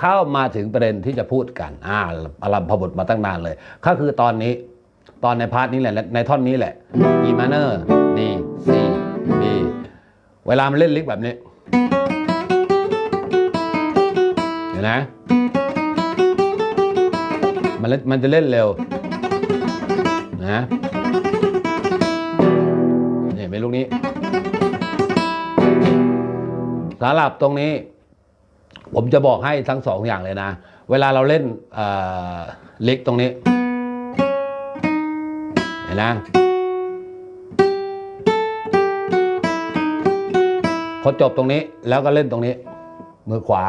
เข้ามาถึงประเด็นที่จะพูดกันอ่าอารมพบทมาตั้งนานเลย ก็คือตอนนี้ตอนในพาร์ทนี้แหละในท่อนนี้แหละ E minor D C B เวลามันเล่นลิกแบบนี้เห็นไหมมันมันจะเล่นเร็วนะนี่เป็นลูกนี้สำหรับตรงนี้ ผมจะบอกให้ทั้งสองอย่างเลยนะ เวลาเราเล่นเเล็กตรงนี้ เห็นนะพอจบตรงนี้แล้วก็เล่นตรงนี้ มือขวา